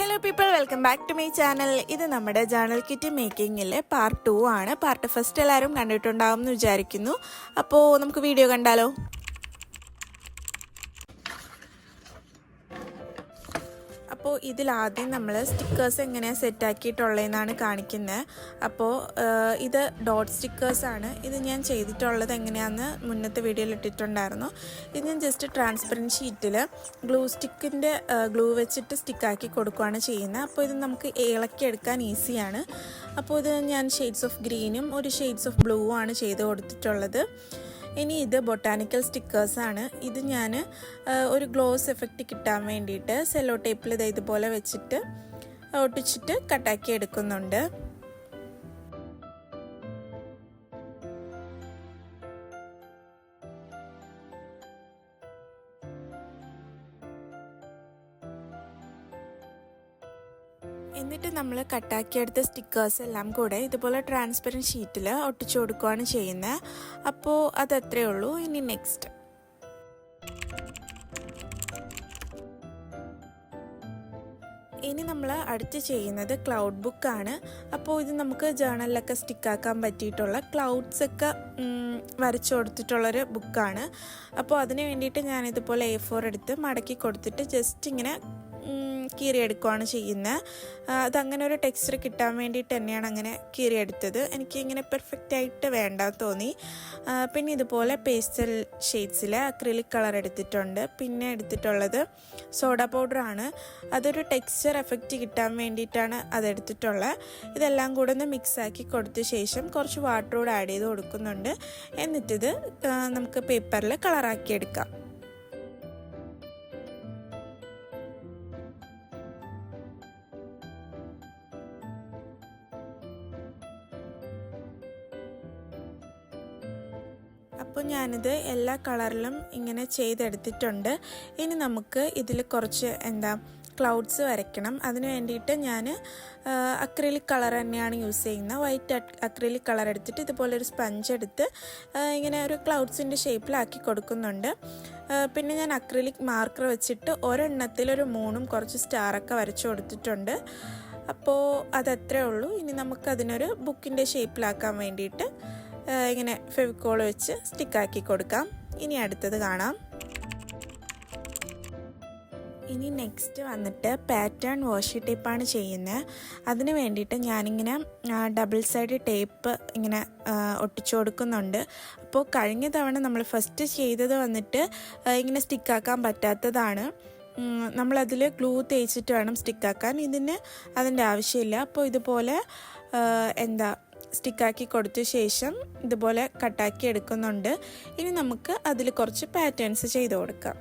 Hello people welcome back to my channel ഇത് നമ്മുടെ journal kit മേക്കിങ്ങിലെ പാർട്ട് ടു ആണ്. പാർട്ട് ഫസ്റ്റ് എല്ലാവരും കണ്ടിട്ടുണ്ടാവും എന്ന് വിചാരിക്കുന്നു. അപ്പോൾ നമുക്ക് വീഡിയോ കണ്ടാലോ? അപ്പോൾ ഇതിലാദ്യം നമ്മൾ സ്റ്റിക്കേഴ്സ് എങ്ങനെയാണ് സെറ്റാക്കിയിട്ടുള്ളതെന്നാണ് കാണിക്കുന്നത് അപ്പോൾ ഇത് ഡോട്ട് സ്റ്റിക്കേഴ്സാണ് ഇത് ഞാൻ ചെയ്തിട്ടുള്ളത് എങ്ങനെയാണെന്ന് മുന്നത്തെ വീഡിയോയിൽ ഇട്ടിട്ടുണ്ടായിരുന്നു. ഇത് ഞാൻ ജസ്റ്റ് ട്രാൻസ്പെറന്റ് ഷീറ്റിൽ ഗ്ലൂ സ്റ്റിക്കിന്റെ ഗ്ലൂ വെച്ചിട്ട് സ്റ്റിക്കാക്കി കൊടുക്കുകയാണ് ചെയ്യുന്നത് അപ്പോൾ ഇത് നമുക്ക് ഇളക്കി എടുക്കാൻ ഈസിയാണ് അപ്പോൾ ഇത് ഞാൻ ഷെയ്ഡ്സ് ഓഫ് ഗ്രീനും ഒരു ഷെയ്ഡ്സ് ഓഫ് ബ്ലൂവും ആണ് ചെയ്ത് കൊടുത്തിട്ടുള്ളത്. ഇനി ഇത് ബൊട്ടാനിക്കൽ സ്റ്റിക്കേഴ്സാണ് ഇത് ഞാൻ ഒരു ഗ്ലോസ് എഫക്റ്റ് കിട്ടാൻ വേണ്ടിയിട്ട് സെല്ലോ ടേപ്പിൽ ഇത് ഇതുപോലെ വെച്ചിട്ട് ഒട്ടിച്ചിട്ട് കട്ടാക്കി എടുക്കുന്നുണ്ട്. എന്നിട്ട് നമ്മൾ കട്ടാക്കിയെടുത്ത സ്റ്റിക്കേഴ്സ് എല്ലാം കൂടെ ഇതുപോലെ ട്രാൻസ്പെറന്റ് ഷീറ്റിൽ ഒട്ടിച്ചു കൊടുക്കുകയാണ് ചെയ്യുന്നത്. അപ്പോൾ അതത്രേ ഉള്ളൂ. ഇനി നെക്സ്റ്റ് ഇനി നമ്മൾ അടുത്ത് ചെയ്യുന്നത് ക്ലൗഡ് ബുക്കാണ് അപ്പോൾ ഇത് നമുക്ക് ജേണലിലൊക്കെ സ്റ്റിക്കാക്കാൻ പറ്റിയിട്ടുള്ള ക്ലൗഡ്സ് ഒക്കെ വരച്ചു കൊടുത്തിട്ടുള്ളൊരു ബുക്കാണ് അപ്പോൾ അതിന് വേണ്ടിയിട്ട് ഞാനിതുപോലെ എ ഫോർ എടുത്ത് മടക്കി കൊടുത്തിട്ട് ജസ്റ്റ് ഇങ്ങനെ കീറിയെടുക്കുകയാണ് ചെയ്യുന്നത്. അതങ്ങനെ ഒരു ടെക്സ്ചർ കിട്ടാൻ വേണ്ടിയിട്ട് തന്നെയാണ് അങ്ങനെ കീറിയെടുത്തത്. എനിക്ക് ഇങ്ങനെ പെർഫെക്റ്റ് ആയിട്ട് വേണ്ട തോന്നി. പിന്നെ ഇതുപോലെ പേസ്റ്റൽ ഷെയ്ഡ്സിൽ അക്രിലിക് കളർ എടുത്തിട്ടുണ്ട്. പിന്നെ എടുത്തിട്ടുള്ളത് സോഡ ആണ്. അതൊരു ടെക്സ്ചർ എഫക്റ്റ് കിട്ടാൻ വേണ്ടിയിട്ടാണ് അതെടുത്തിട്ടുള്ളത് ഇതെല്ലാം കൂടെ ഒന്ന് മിക്സാക്കി കൊടുത്ത ശേഷം കുറച്ച് വാട്ടർ കൂടെ ആഡ് ചെയ്ത് കൊടുക്കുന്നുണ്ട്. എന്നിട്ടിത് നമുക്ക് പേപ്പറിൽ കളറാക്കി എടുക്കാം. ഞാനിത് എല്ലാ കളറിലും ഇങ്ങനെ ചെയ്തെടുത്തിട്ടുണ്ട്. ഇനി നമുക്ക് ഇതിൽ കുറച്ച് എന്താ ക്ലൗഡ്സ് വരയ്ക്കണം. അതിന് വേണ്ടിയിട്ട് ഞാൻ അക്രിലിക് കളർ തന്നെയാണ് യൂസ് ചെയ്യുന്നത്. വൈറ്റ് അക്രിലിക് കളർ എടുത്തിട്ട് ഇതുപോലെ ഒരു സ്പഞ്ച് എടുത്ത് ഇങ്ങനെ ഒരു ക്ലൗഡ്സിന്റെ ഷേപ്പിലാക്കി കൊടുക്കുന്നുണ്ട്. പിന്നെ ഞാൻ അക്രിലിക് മാർക്കർ വെച്ചിട്ട് ഒരെണ്ണത്തിലൊരു മൂന്നും കുറച്ച് സ്റ്റാറൊക്കെ വരച്ചു കൊടുത്തിട്ടുണ്ട്. അപ്പോൾ അതത്രേ ഉള്ളൂ. ഇനി നമുക്കതിനൊരു ബുക്കിന്റെ ഷേപ്പിലാക്കാൻ വേണ്ടിയിട്ട് ഇങ്ങനെ ഫെവിക്കോൾ വെച്ച് സ്റ്റിക്കാക്കി കൊടുക്കാം. ഇനി അടുത്തത് കാണാം. ഇനി നെക്സ്റ്റ് വന്നിട്ട് പാറ്റേൺ വാഷി ടേപ്പാണ് ചെയ്യുന്നത് അതിന് വേണ്ടിയിട്ട് ഞാനിങ്ങനെ ഡബിൾ സൈഡ് ടേപ്പ് ഇങ്ങനെ ഒട്ടിച്ചു കൊടുക്കുന്നുണ്ട്. അപ്പോൾ കഴിഞ്ഞ തവണ നമ്മൾ ഫസ്റ്റ് ചെയ്തത് വന്നിട്ട് ഇങ്ങനെ സ്റ്റിക്കാക്കാൻ പറ്റാത്തതാണ്. നമ്മളതിൽ ഗ്ലൂ തേച്ചിട്ട് വേണം സ്റ്റിക്കാക്കാൻ. ഇതിന് അതിന്റെ ആവശ്യമില്ല. അപ്പോൾ ഇതുപോലെ എന്താ സ്റ്റിക്കാക്കി കൊടുത്ത ശേഷം ഇതുപോലെ കട്ടാക്കി എടുക്കുന്നുണ്ട്. ഇനി നമുക്ക് അതിൽ കുറച്ച് പാറ്റേൺസ് ചെയ്ത് കൊടുക്കാം.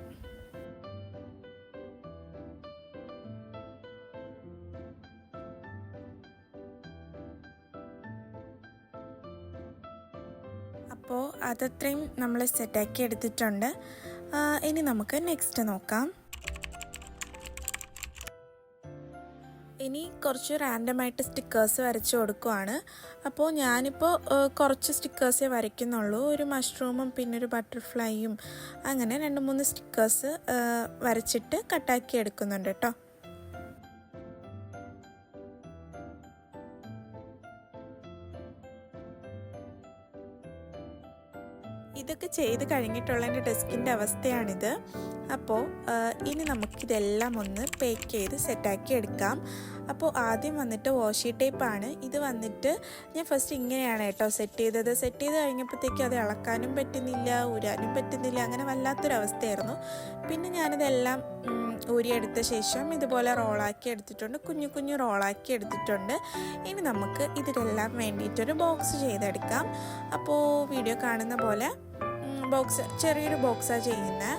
അപ്പോൾ അതത്രയും നമ്മൾ സെറ്റാക്കി എടുത്തിട്ടുണ്ട്. ഇനി നമുക്ക് നെക്സ്റ്റ് നോക്കാം. ഇനി കുറച്ച് റാൻഡമായിട്ട് സ്റ്റിക്കേഴ്സ് വരച്ച് കൊടുക്കുവാണ്. അപ്പോൾ ഞാനിപ്പോൾ കുറച്ച് സ്റ്റിക്കേഴ്സേ വരയ്ക്കുന്നുള്ളൂ. ഒരു മഷ്റൂമും പിന്നെ ഒരു ബട്ടർഫ്ലൈയും അങ്ങനെ രണ്ട് മൂന്ന് സ്റ്റിക്കേഴ്സ് വരച്ചിട്ട് കട്ടാക്കി എടുക്കുന്നുണ്ട് കേട്ടോ ഇതൊക്കെ ചെയ്ത് കഴിഞ്ഞിട്ടുള്ള എന്റെ ഡെസ്കിന്റെ അവസ്ഥയാണിത്. അപ്പോൾ ഇനി നമുക്കിതെല്ലാം ഒന്ന് പേക്ക് ചെയ്ത് സെറ്റാക്കി എടുക്കാം. അപ്പോൾ ആദ്യം വന്നിട്ട് വാഷി ടേപ്പാണ് ഇത് വന്നിട്ട് ഞാൻ ഫസ്റ്റ് ഇങ്ങനെയാണ് കേട്ടോ സെറ്റ് ചെയ്തത്. സെറ്റ് ചെയ്ത് കഴിഞ്ഞപ്പോഴത്തേക്കും അത് ഇളക്കാനും പറ്റുന്നില്ല ഊരാനും പറ്റുന്നില്ല അങ്ങനെ വല്ലാത്തൊരവസ്ഥയായിരുന്നു പിന്നെ ഞാനിതെല്ലാം ഊരിയെടുത്ത ശേഷം ഇതുപോലെ റോളാക്കി എടുത്തിട്ടുണ്ട്. കുഞ്ഞു കുഞ്ഞു റോളാക്കി എടുത്തിട്ടുണ്ട്. ഇനി നമുക്ക് ഇതിലെല്ലാം വേണ്ടിയിട്ടൊരു ബോക്സ് ചെയ്തെടുക്കാം. അപ്പോൾ വീഡിയോ കാണുന്ന പോലെ ബോക്സ് ചെറിയൊരു ബോക്സാണ് ചെയ്യുന്നത്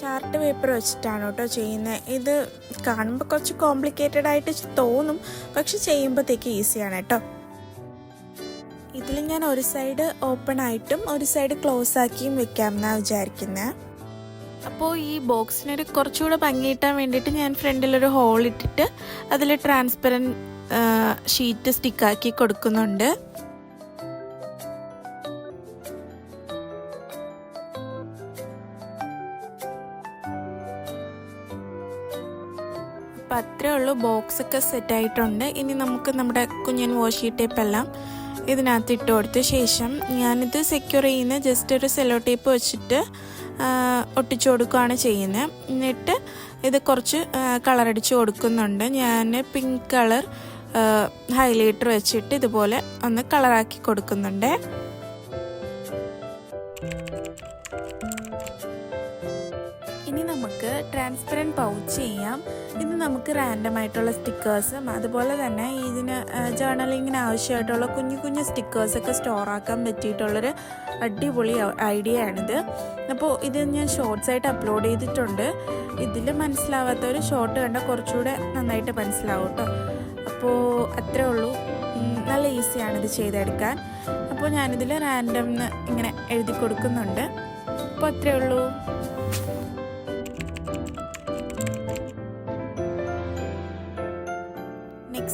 ചാർട്ട് പേപ്പർ വെച്ചിട്ടാണ് കേട്ടോ ചെയ്യുന്നത്. ഇത് കാണുമ്പോൾ കുറച്ച് കോംപ്ലിക്കേറ്റഡ് ആയിട്ട് തോന്നും. പക്ഷെ ചെയ്യുമ്പോഴത്തേക്ക് ഈസിയാണ് കേട്ടോ. ഇതിൽ ഞാൻ ഒരു സൈഡ് ഓപ്പൺ ആയിട്ടും ഒരു സൈഡ് ക്ലോസ് ആക്കിയും വെക്കാമെന്നാണ് വിചാരിക്കുന്നത് അപ്പോൾ ഈ ബോക്സിനൊരു കുറച്ചുകൂടെ ഭംഗി കിട്ടാൻ വേണ്ടിയിട്ട് ഞാൻ ഫ്രണ്ടിലൊരു ഹോൾ ഇട്ടിട്ട് അതിൽ ട്രാൻസ്പെറന്റ് ഷീറ്റ് സ്റ്റിക്കാക്കി കൊടുക്കുന്നുണ്ട്. ഉള്ളൂ. ബോക്സ് ഒക്കെ സെറ്റ് ആയിട്ടുണ്ട് ഇനി നമുക്ക് നമ്മുടെ കുഞ്ഞൻ വാഷ് ടേപ്പ് എല്ലാം ഇതിനകത്ത് ഇട്ട് കൊടുത്ത ശേഷം ഞാനിത് സെക്യൂർ ചെയ്യുന്ന ജസ്റ്റ് ഒരു സെലോ ടേപ്പ് വെച്ചിട്ട് ഒട്ടിച്ചു കൊടുക്കുകയാണ് ചെയ്യുന്നത് എന്നിട്ട് ഇത് കുറച്ച് കളർ അടിച്ച് കൊടുക്കുന്നുണ്ട്. ഞാൻ പിങ്ക് കളർ ഹൈലൈറ്റർ വെച്ചിട്ട് ഇതുപോലെ ഒന്ന് കളറാക്കി കൊടുക്കുന്നുണ്ട്. ട്രാൻസ്പെറന്റ് പൗച്ച് ചെയ്യാം. ഇത് നമുക്ക് റാൻഡം ആയിട്ടുള്ള സ്റ്റിക്കേഴ്സും അതുപോലെ തന്നെ ഇതിന് ജേർണലിങ്ങിന് ആവശ്യമായിട്ടുള്ള കുഞ്ഞു കുഞ്ഞു സ്റ്റിക്കേഴ്സൊക്കെ സ്റ്റോർ ആക്കാൻ പറ്റിയിട്ടുള്ളൊരു അടിപൊളി ഐഡിയ ആണിത് അപ്പോൾ ഇത് ഞാൻ ഷോർട്സ് ആയിട്ട് അപ്ലോഡ് ചെയ്തിട്ടുണ്ട്. ഇതിൽ മനസ്സിലാവാത്ത ഒരു ഷോർട്ട് കണ്ടാൽ കുറച്ചുകൂടെ നന്നായിട്ട് മനസ്സിലാവും കേട്ടോ അപ്പോൾ അത്രേ ഉള്ളൂ. നല്ല ഈസിയാണ് ഇത് ചെയ്തെടുക്കാൻ. അപ്പോൾ ഞാനിതിൽ റാൻഡം ഇങ്ങനെ എഴുതി കൊടുക്കുന്നുണ്ട്. അപ്പോൾ അത്രേ ഉള്ളൂ.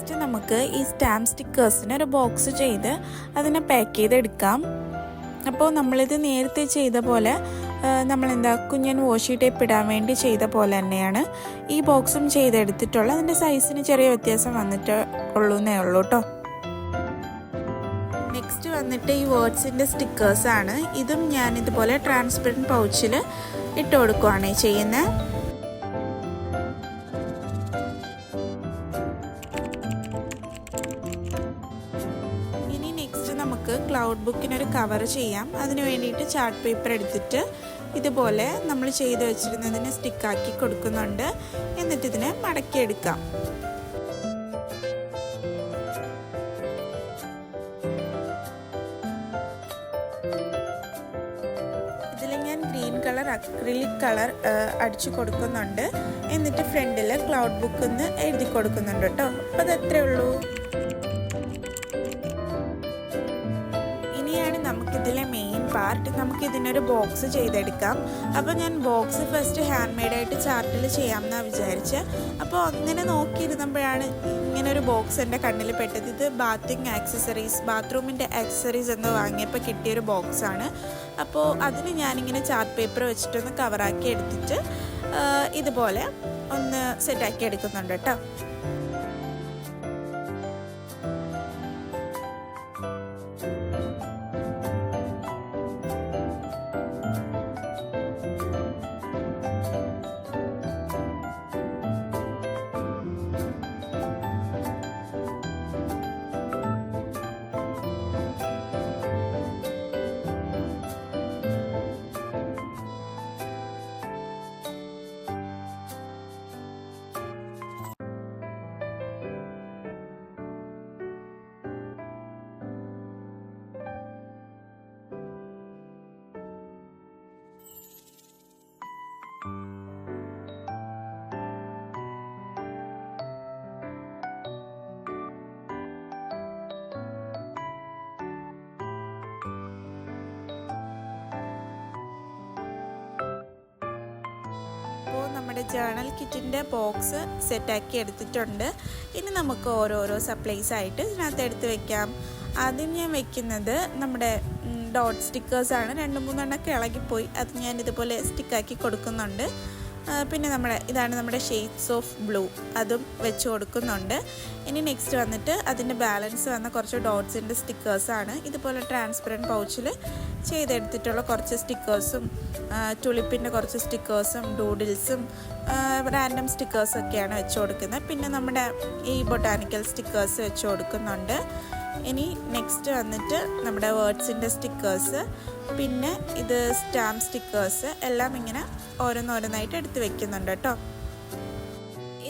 നെക്സ്റ്റ് നമുക്ക് ഈ സ്റ്റാമ്പ് സ്റ്റിക്കേഴ്സിന് ഒരു ബോക്സ് ചെയ്ത് അതിനെ പാക്ക് ചെയ്തെടുക്കാം. അപ്പോൾ നമ്മളിത് നേരത്തെ ചെയ്ത പോലെ നമ്മളെന്താ കുഞ്ഞൻ വാഷി ടേപ്പ് ഇടാൻ വേണ്ടി ചെയ്ത പോലെ തന്നെയാണ് ഈ ബോക്സും ചെയ്തെടുത്തിട്ടുള്ള അതിന്റെ സൈസിന് ചെറിയ വ്യത്യാസം വന്നിട്ട് ഉള്ളൂന്നേ ഉള്ളൂ കേട്ടോ. നെക്സ്റ്റ് വന്നിട്ട് ഈ വേർഡ്സിന്റെ സ്റ്റിക്കേഴ്സാണ് ഇതും ഞാൻ ഇതുപോലെ ട്രാൻസ്പെറന്റ് പൗച്ചിൽ ഇട്ട് കൊടുക്കുവാണ് ചെയ്യുന്നത്. ക്ലൗഡ് ബുക്കിനൊരു കവർ ചെയ്യാം. അതിന് വേണ്ടിയിട്ട് ചാർട്ട് പേപ്പർ എടുത്തിട്ട് ഇതുപോലെ നമ്മൾ ചെയ്ത് വെച്ചിരുന്നതിന് സ്റ്റിക്കാക്കി കൊടുക്കുന്നുണ്ട്. എന്നിട്ട് ഇതിനെ മടക്കിയെടുക്കാം കളർ അക്രിലിക് കളർ അടിച്ചു കൊടുക്കുന്നുണ്ട്. എന്നിട്ട് ഫ്രണ്ടിൽ ക്ലൗഡ് ബുക്ക് എന്ന് എഴുതി കൊടുക്കുന്നുണ്ട് കേട്ടോ. അപ്പോൾ അത് ഉള്ളൂ? പാർട്ട് നമുക്ക് ഇതിനൊരു ബോക്സ് ചെയ്തെടുക്കാം. അപ്പോൾ ഞാൻ ബോക്സ് ഫസ്റ്റ് ഹാൻഡ് മെയ്ഡായിട്ട് ചാർട്ടിൽ ചെയ്യാമെന്നാണ് വിചാരിച്ചത് അപ്പോൾ അങ്ങനെ നോക്കിയിരുന്നപ്പോഴാണ് ഇങ്ങനെ ഒരു ബോക്സ് എന്റെ കണ്ണിൽ പെട്ടത്. ഇത് ബാത്തിങ് ആക്സസറീസ് ബാത്റൂമിന്റെ ആക്സസറീസ് എന്ന് വാങ്ങിയപ്പോൾ കിട്ടിയൊരു ബോക്സാണ്. അപ്പോൾ അതിന് ഞാനിങ്ങനെ ചാർട്ട് പേപ്പർ വെച്ചിട്ടൊന്ന് കവറാക്കി എടുത്തിട്ട് ഇതുപോലെ ഒന്ന് സെറ്റാക്കി എടുക്കുന്നുണ്ട് കേട്ടോ. നമ്മുടെ ജേണൽ കിറ്റിന്റെ ബോക്സ് സെറ്റാക്കി എടുത്തിട്ടുണ്ട്. ഇനി നമുക്ക് ഓരോരോ സപ്ലൈസ് ആയിട്ട് ഇതിനകത്ത് എടുത്ത് വെക്കാം. ആദ്യം ഞാൻ വെക്കുന്നത് നമ്മുടെ ഡോട്ട് സ്റ്റിക്കേഴ്സാണ്. രണ്ട് മൂന്നെണ്ണമൊക്കെ ഇളകിപ്പോയി. അത് ഞാൻ ഇതുപോലെ സ്റ്റിക്കാക്കി കൊടുക്കുന്നുണ്ട്. പിന്നെ നമ്മുടെ ഇതാണ് നമ്മുടെ ഷെയ്ഡ്സ് ഓഫ് ബ്ലൂ. അതും വെച്ച് കൊടുക്കുന്നുണ്ട്. ഇനി നെക്സ്റ്റ് വന്നിട്ട് അതിന്റെ ബാലൻസ് വന്ന കുറച്ച് ഡോട്ട്സിന്റെ സ്റ്റിക്കേഴ്സാണ്. ഇതുപോലെ ട്രാൻസ്പെറന്റ് പൗച്ചിൽ ചെയ്തെടുത്തിട്ടുള്ള കുറച്ച് സ്റ്റിക്കേഴ്സും ടുളിപ്പിന്റെ കുറച്ച് സ്റ്റിക്കേഴ്സും ഡൂഡിൽസും റാൻഡം സ്റ്റിക്കേഴ്സൊക്കെയാണ് വെച്ച് കൊടുക്കുന്നത്. പിന്നെ നമ്മുടെ ഈ ബൊട്ടാനിക്കൽ സ്റ്റിക്കേഴ്സ് വെച്ച് കൊടുക്കുന്നുണ്ട്. ഇനി നെക്സ്റ്റ് വന്നിട്ട് നമ്മുടെ വേർഡ്സിന്റെ സ്റ്റിക്കേഴ്സ് പിന്നെ ഇത് സ്റ്റാമ്പ് സ്റ്റിക്കേഴ്സ് എല്ലാം ഇങ്ങനെ ഓരോന്നോരോന്നായിട്ട് എടുത്ത് വെക്കുന്നുണ്ട് കേട്ടോ.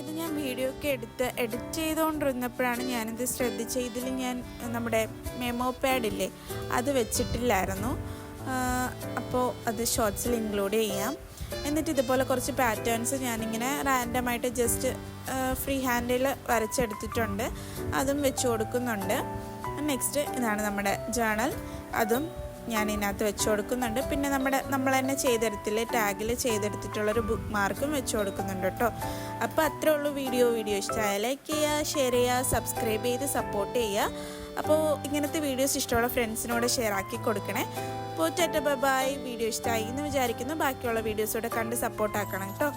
ഇത് ഞാൻ വീഡിയോ ഒക്കെ എടുത്ത് എഡിറ്റ് ചെയ്തുകൊണ്ടിരുന്നപ്പോഴാണ് ഞാനിത് ശ്രദ്ധിച്ച ഇതിൽ ഞാൻ നമ്മുടെ മെമോ പാഡില്ലേ അത് വെച്ചിട്ടില്ലായിരുന്നു. അപ്പോൾ അത് ഷോർട്സിൽ ഇൻക്ലൂഡ് ചെയ്യാം. എന്നിട്ട് ഇതുപോലെ കുറച്ച് പാറ്റേൺസ് ഞാനിങ്ങനെ റാൻഡമായിട്ട് ജസ്റ്റ് ഫ്രീ ഹാൻഡിൽ വരച്ചെടുത്തിട്ടുണ്ട്. അതും വെച്ച് കൊടുക്കുന്നുണ്ട്. നെക്സ്റ്റ് ഇതാണ് നമ്മുടെ ജേണൽ അതും ഞാൻ ഇതിനകത്ത് വെച്ച് കൊടുക്കുന്നുണ്ട്. പിന്നെ നമ്മുടെ നമ്മൾ തന്നെ ചെയ്തെടുത്തില്ല ടാഗിൽ ചെയ്തെടുത്തിട്ടുള്ളൊരു ബുക്ക് മാർക്കും വെച്ച് കൊടുക്കുന്നുണ്ട് കേട്ടോ. അപ്പോൾ അത്രേ ഉള്ളൂ വീഡിയോ വീഡിയോ ഇഷ്ടമായ ലൈക്ക് ചെയ്യുക ഷെയർ ചെയ്യുക സബ്സ്ക്രൈബ് ചെയ്ത് സപ്പോർട്ട് ചെയ്യുക. അപ്പോൾ ഇങ്ങനത്തെ വീഡിയോസ് ഇഷ്ടമുള്ള ഫ്രണ്ട്സിനോട് ഷെയർ ആക്കി കൊടുക്കണേ. അപ്പോൾ ചേട്ടാ ബൈ വീഡിയോ ഇഷ്ടമായി എന്ന് വിചാരിക്കുന്നു. ബാക്കിയുള്ള വീഡിയോസോടെ കണ്ട് സപ്പോർട്ടാക്കണം കേട്ടോ.